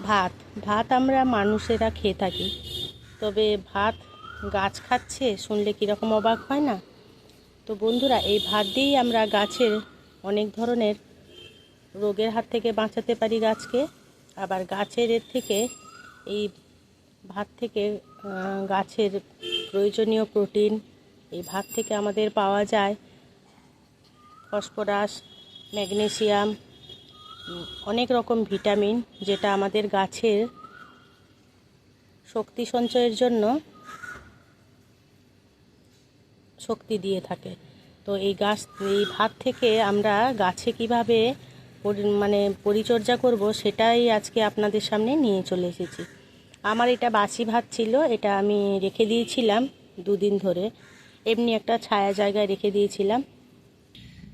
ভাত। ভাত আমরা মানুষেরা খেয়ে থাকি। তবে ভাত গাছ খাচ্ছে, শুনলে কীরকম অবাক হয় না? তো বন্ধুরা, এই ভাত দিয়েই আমরা গাছের অনেক ধরনের রোগের হাত থেকে বাঁচাতে পারি গাছকে। আবার গাছের এর থেকে এই ভাত থেকে গাছের প্রয়োজনীয় প্রোটিন এই ভাত থেকে আমাদের পাওয়া যায়। ফসফরাস, ম্যাগনেসিয়াম অনেক রকম ভিটামিন যেটা আমাদের গাছের শক্তি সঞ্চয়ের জন্য শক্তি দিয়ে থাকে। তো এই গাছ, এই ভাত থেকে আমরা গাছে কীভাবে মানে পরিচর্যা করব সেটাই আজকে আপনাদের সামনে নিয়ে চলে এসেছি। আমার এটা বাসি ভাত ছিল, এটা আমি রেখে দিয়েছিলাম দুদিন ধরে। এমনি একটা ছায়া জায়গায় রেখে দিয়েছিলাম।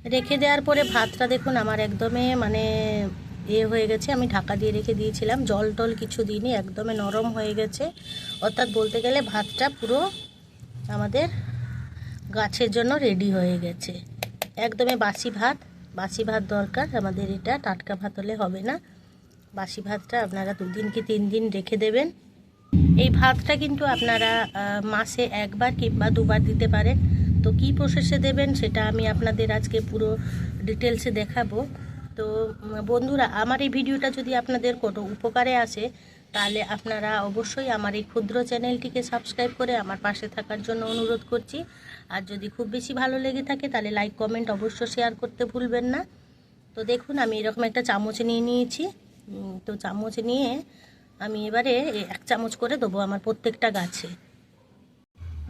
রেখে দেওয়ার পরে ভাতটা দেখুন আমার একদমে মানে ইয়ে হয়ে গেছে। আমি ঢাকা দিয়ে রেখে দিয়েছিলাম। জল টল কিছু দিইনি, একদমে নরম হয়ে গেছে। অর্থাৎ বলতে গেলে ভাতটা পুরো আমাদের গাছের জন্য রেডি হয়ে গেছে। একদমে বাসি ভাত বাসি ভাত দরকার। আমাদের এটা টাটকা ভাত হলে হবে না। বাসি ভাতটা আপনারা দুদিন কি তিন দিন রেখে দেবেন। এই ভাতটা কিন্তু আপনারা মাসে একবার কিংবা দুবার দিতে পারেন। তো কি প্রসেসে দেবেন সেটা আমি আপনাদের আজকে পুরো ডিটেলসে দেখাবো। তো বন্ধুরা, আমার এই ভিডিওটা যদি আপনাদের কোনো উপকারে আসে, তাহলে আপনারা অবশ্যই আমার এই ক্ষুদ্র চ্যানেলটিকে সাবস্ক্রাইব করে আমার পাশে থাকার জন্য অনুরোধ করছি। আর যদি খুব বেশি ভালো লেগে থাকে, তাহলে লাইক কমেন্ট অবশ্য শেয়ার করতে ভুলবেন না। তো দেখুন, আমি এরকম একটা চামচ নিয়ে নিয়েছি। তো চামচ নিয়ে আমি এবারে এক চামচ করে দেবো আমার প্রত্যেকটা গাছে।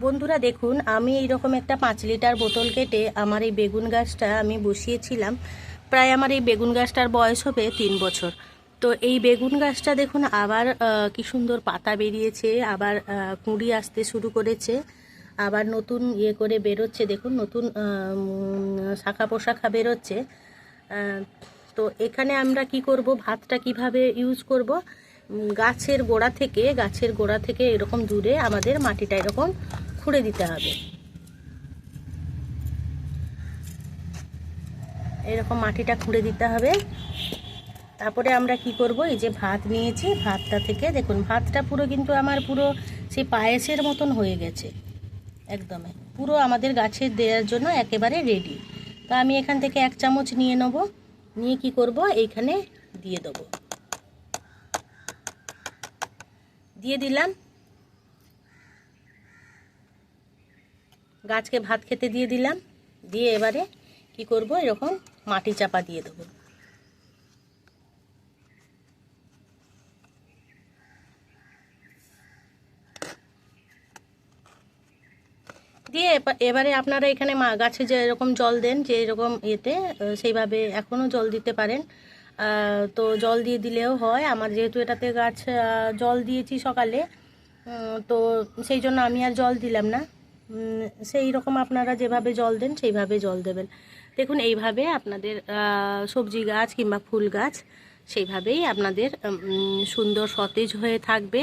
বন্ধুরা দেখুন, আমি এইরকম একটা পাঁচ লিটার বোতল কেটে আমার এই বেগুন গাছটা আমি বসিয়েছিলাম। প্রায় আমার এই বেগুন গাছটার বয়স হবে তিন বছর। তো এই বেগুন গাছটা দেখুন, আবার কি সুন্দর পাতা বেরিয়েছে, আবার কুঁড়ি আসতে শুরু করেছে, আবার নতুন ইয়ে করে বেরোচ্ছে। দেখুন, নতুন শাখা পোশাখা বেরোচ্ছে। তো এখানে আমরা কি করব, ভাতটা কীভাবে ইউজ করব গাছের গোড়া থেকে, গাছের গোড়া থেকে এরকম দূরে আমাদের মাটিটা এরকম খুঁড়ে দিতে হবে। এরকম মাটিটা খুঁড়ে দিতে হবে। তারপরে আমরা কি করব? এই যে ভাত নিয়েছি, ভাতটা থেকে দেখুন, ভাতটা পুরো কিন্তু আমার পুরো সেই পায়েসের মতন হয়ে গেছে, একদমই। পুরো আমাদের গাছে দেওয়ার জন্য একেবারে রেডি তো আমি এখান থেকে এক চামচ নিয়ে নেব, নিয়ে কি করব? এইখানে দিয়ে দেবো। দিয়ে দিলাম। গাছকে ভাত খেতে দিয়ে দিলাম। দিয়ে এবারে কি করব? এরকম মাটি চাপা দিয়ে দেবো। দিয়ে এবা- এবারে আপনারা এখানে গাছে যে এরকম জল দেন, যে এরকম ইয়েতে সেইভাবে এখনও জল দিতে পারেন। তো জল দিয়ে দিলেও হয়। আমার যেহেতু এটাতে গাছ জল দিয়েছি সকালে তো সেই জন্য আমি আর জল দিলাম না। সেই রকম আপনারা যেভাবে জল দেন, সেইভাবে জল দেবেন। দেখুন, এইভাবে আপনাদের সবজি গাছ কিংবা ফুল গাছ, সেইভাবেই আপনাদের সুন্দর সতেজ হয়ে থাকবে।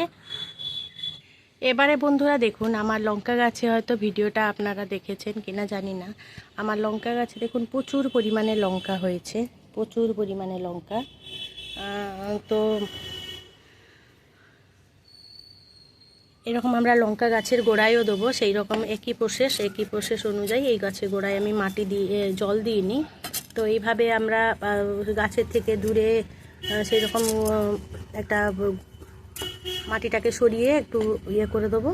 এবারে বন্ধুরা দেখুন, আমার লঙ্কা গাছে হয়তো ভিডিওটা আপনারা দেখেছেন কিনা জানি না। আমার লঙ্কা গাছে দেখুন, প্রচুর পরিমাণে লঙ্কা হয়েছে। প্রচুর পরিমাণে লঙ্কা। তো এরকম আমরা লঙ্কা গাছের গোড়ায়ও দেবো, সেই রকম একই প্রসেস একই প্রসেস অনুযায়ী এই গাছের গোড়ায় আমি মাটি দিয়ে জল দিইনি তো এইভাবে আমরা গাছের থেকে দূরে সেই রকম একটা মাটিটাকে সরিয়ে একটু ইয়ে করে দেবো।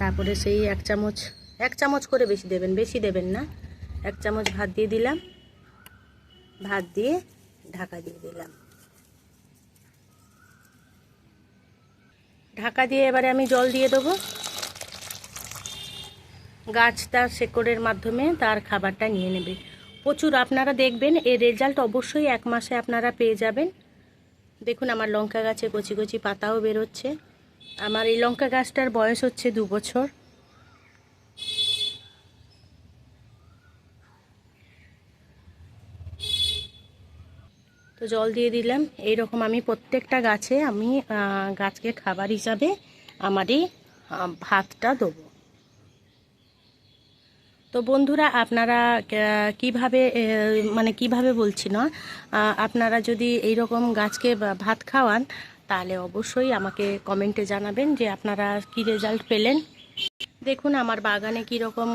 তারপরে সেই এক চামচ এক চামচ করে বেশি দেবেন বেশি দেবেন না। এক চামচ ভাত দিয়ে দিলাম। ভাত দিয়ে ঢাকা দিয়ে দিলাম। ঢাকা দিয়ে এবারে আমি জল দিয়ে দেবো। গাছ তার শেকড়ের মাধ্যমে তার খাবারটা নিয়ে নেবে। প্রচুর আপনারা দেখবেন, এর রেজাল্ট অবশ্যই এক মাসে আপনারা পেয়ে যাবেন। দেখুন আমার লঙ্কা গাছে কচি কচি পাতাও বেরোচ্ছে। আমার এই লঙ্কা গাছটার বয়স হচ্ছে দু বছর। তো জল দিয়ে দিলাম। এই রকম আমি প্রত্যেকটা গাছে আমি গাছকে খাবার হিসাবে আমারই ভাতটা দেবো। তো বন্ধুরা, আপনারা কীভাবে মানে কীভাবে বলছি না আপনারা যদি এই রকম গাছকে ভাত খাওয়ান, তাহলে অবশ্যই আমাকে কমেন্টে জানাবেন যে আপনারা কি রেজাল্ট পেলেন। দেখুন, আমার বাগানে কীরকম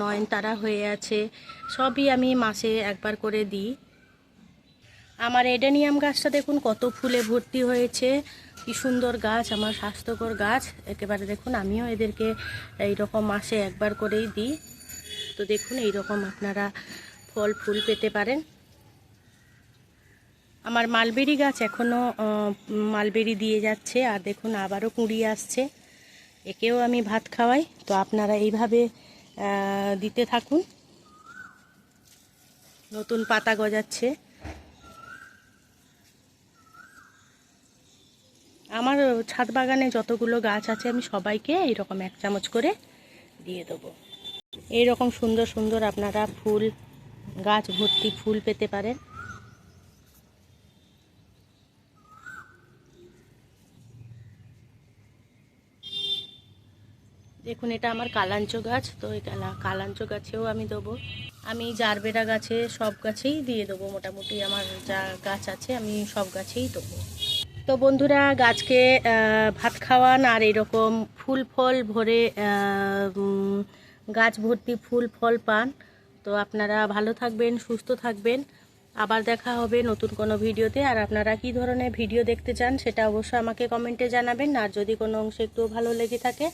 নয়নতারা হয়ে আছে, সবই আমি মাসে একবার করে দিই। আমার এডেনিয়াম গাছটা দেখুন, কত ফুলে ভর্তি হয়েছে। কি সুন্দর গাছ, আমার স্বাস্থ্যকর গাছ। একেবারে দেখুন, আমিও এদেরকে এই রকম মাসে একবার করেই দিই। তো দেখুন এই রকম আপনারা ফল, ফুল পেতে পারেন। আমার মালবেরি গাছ এখনও মালবেরি দিয়ে যাচ্ছে, আর দেখুন, আবারও কুঁড়ি আসছে। একেও আমি ভাত খাওয়াই, তো আপনারা এইভাবে দিতে থাকুন। নতুন পাতা গজাচ্ছে। আমার ছাদ বাগানে যতগুলো গাছ আছে, আমি সবাইকে এইরকম এক চামচ করে দিয়ে দেবো। এইরকম সুন্দর সুন্দর আপনারা ফুল, গাছ ভর্তি ফুল পেতে পারেন। দেখুন, এটা আমার কালাঞ্চ গাছ, তো এই কালাঞ্চ গাছেও আমি দেবো। আমি জারবেরা গাছে সব গাছেই দিয়ে দেবো, মোটামুটি আমার যা গাছ আছে, আমি সব গাছেই দেবো। তো বন্ধুরা গাছকে ভাত খাওয়ান আর এরকম ফুল ফল ভরে গাছ ভর্তি ফুল ফল পান। তো আপনারা ভালো থাকবেন, সুস্থ থাকবেন। আবার দেখা হবে নতুন কোনো ভিডিওতে। আর আপনারা কি ধরনের ভিডিও দেখতে চান, সেটা অবশ্যই আমাকে কমেন্টে জানাবেন। আর যদি কোনো অংশে একটু ভালো লেগে থাকে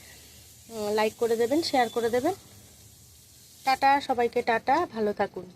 লাইক করে দেবেন শেয়ার করে দেবেন। টাটা, সবাইকে টাটা, ভালো থাকুন।